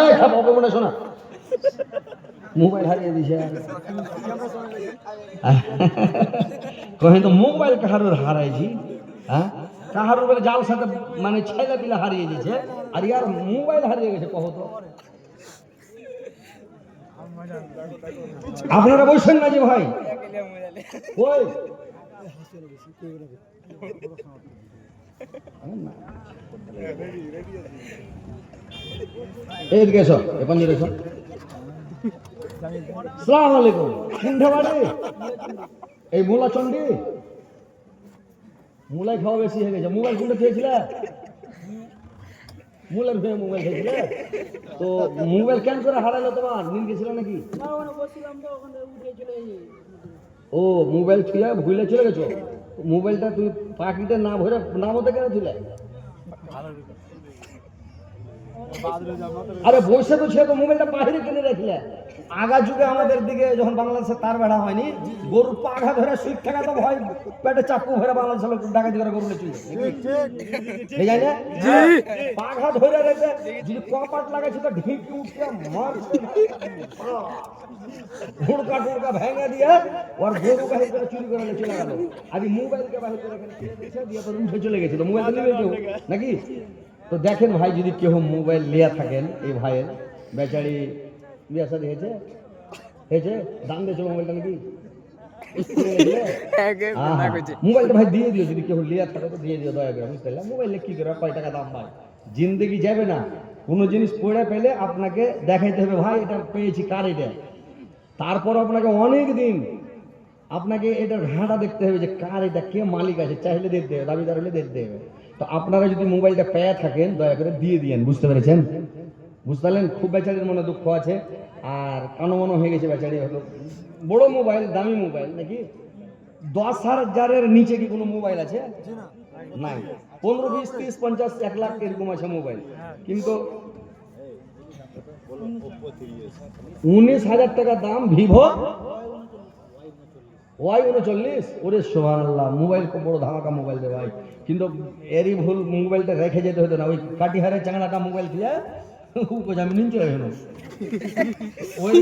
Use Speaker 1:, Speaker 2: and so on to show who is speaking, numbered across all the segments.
Speaker 1: এই, খাব, মনে শোনা। মোবাইল হারিয়ে দিছে। কহেন তো মোবাইল কাহারুর হারাইছি হ্যাঁ? কাহারুর বলে জাল সাথে মানে ছেলে পিলা হারিয়ে দিয়েছে আর ইয়ার মোবাইল হারিয়ে গেছে কহ তো। আপনারা বলছেন না যে ভাই? কই? এদিকে এসো এ পঞ্জির এসো। সালাম আলাইকুম এই মূলা চন্ডি। মূলাই খাওয়া বেশি হয়ে গেছে। মোবাইল কোনটা খেয়েছিলে? মূলের ভেয়ে মোবাইল খেয়েছিলে? তো মোবাইল কেন করে হারাইলো তোমার? নীল গেছিল নাকি? ও মোবাইল ছুঁয়ে ভুলে চলে গেছো? মোবাইলটা তুই পাখিটা না ভরে না মতো কেন ছিল? আরে বসে তো ছিল, তো মোবাইলটা বাইরে কিনে রাখলে আগা যুগে আমাদের দিকে যখন বাংলাদেশে তার বেড়া হয়নি গরুর পাঘা ধরে সুইট থাকা তো ভয় পেটে চাকু ভরে বাংলাদেশের লোক ডাকাতি করে গরু চুই ঠিক আছে? না পাঘা ধরে রেখে যদি কপাট লাগাইছে তো ঢিঁকি উঠে মার হুড়কা টুড়কা ভেঙে দিয়ে ওর গরু বাহির করে চুরি করে নিয়ে চলে গেল। আজ মোবাইলকে বাহির করে এখানে রেখে দিয়েছে, দিয়ে তো উঠে চলে গেছিল মোবাইল তো নিয়ে কেউ নাকি? তো দেখেন ভাই যদি কেউ মোবাইল লিয়া থাকেন এই ভাইয়ের বেচারি বিয়া শাদী হয়েছে? হয়েছে? দাম দিয়েছে মোবাইলটা নাকি? মোবাইলটা ভাই দিয়ে দিও যদি কেউ লিয়া থাকে তো দিয়ে দিও দয়া করে বুঝতে পারলাম? মোবাইলে কি করে কয় টাকা দাম ভাই? জিন্দগি যাবে না। কোনো জিনিস পড়ে পেলে আপনাকে দেখাইতে হবে ভাই এটা পেয়েছি কার এটা? তারপর আপনাকে অনেক দিন আপনাকে এটার ঘাটা দেখতে হবে যে কার এটা কে মালিক আছে চাইলে দেখতে হবে দাবিদার হলে দেখতে হবে। তো আপনারা যদি মোবাইলটা পেয়ে থাকেন দয়া করে দিয়ে দিয়েন বুঝতে পেরেছেন? বুঝতে পারলেন? খুব বেচারির মনে দুঃখ আছে। আর কানো মনো হয়ে গেছে বেচারি হলো। বড় মোবাইল, দামি মোবাইল, নাকি? দশ হাজারের নিচে কি কোনো মোবাইল আছে? নাই। পনেরো বিশ, তিরিশ, পঞ্চাশ, এক লাখ এরকম আছে মোবাইল। কিন্তু উনিশ হাজার টাকা দাম ভিভো ওয়াই উনচল্লিশ। ওরে সোহান আল্লাহ মোবাইল বড় ধামাকা মোবাইল রে ভাই। কিন্তু এরই ভুল, মোবাইলটা রেখে যেতে হতো না। ওই কাটিহারের চাংড়াটা মোবাইল দিয়ে আমি নিন চলে ওই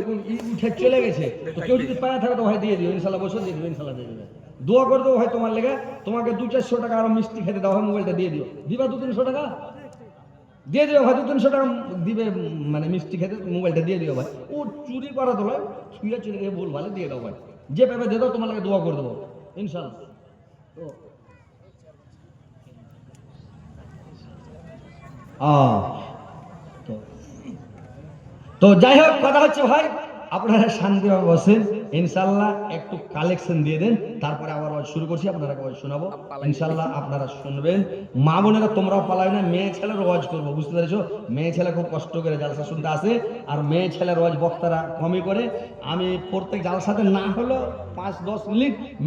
Speaker 1: উঠে চলে গেছে কেউ যদি পায়া থাকে তো ভাই দিয়ে দিও ইনশাল্লাহ বসে দিয়ে দিও ইনশাল্লাহ দিয়ে দিবে। দোয়া করে দেবো ভাই তোমার লেগে তোমাকে দু চারশো টাকা আরও মিষ্টি খেতে দাও মোবাইলটা দিয়ে দিও। দিবা দু তিনশো টাকা? দিয়ে দিও ভাই দু তিনশো টাকা দিবে মানে মিষ্টি খেতে মোবাইলটা দিয়ে দিও ভাই। ও চুরি করা তো ভাই ছুঁয়ে চুরি গিয়ে ভুল ভালো দিয়ে দাও ভাই। যে পেবে দিয়ে দাও তোমার লাগে দোয়া করে দেবো ইনশাল্লাহ। তো। আহ, তো যাই হোক কথা হচ্ছে ভাই আপনারা শান্তিভাবে বসেন। ইনশাল্লাহ একটু কালেকশন দিয়ে দেন তারপরে আবার শুরু করছি আপনারা আওয়াজ শোনাবো। ইনশাল্লাহ আপনারা শুনবেন। মা বোনেরা তোমরাও পালাই না মেয়ে ছেলের ওয়াজ করব বুঝতে পেরেছ? মেয়ে ছেলে খুব কষ্ট করে জালসা শুনতে আসে আর মেয়ে ছেলের ওয়াজ বক্তারা কমই করে। আমি প্রত্যেক জালসাতে না হলো পাঁচ দশ মিনিট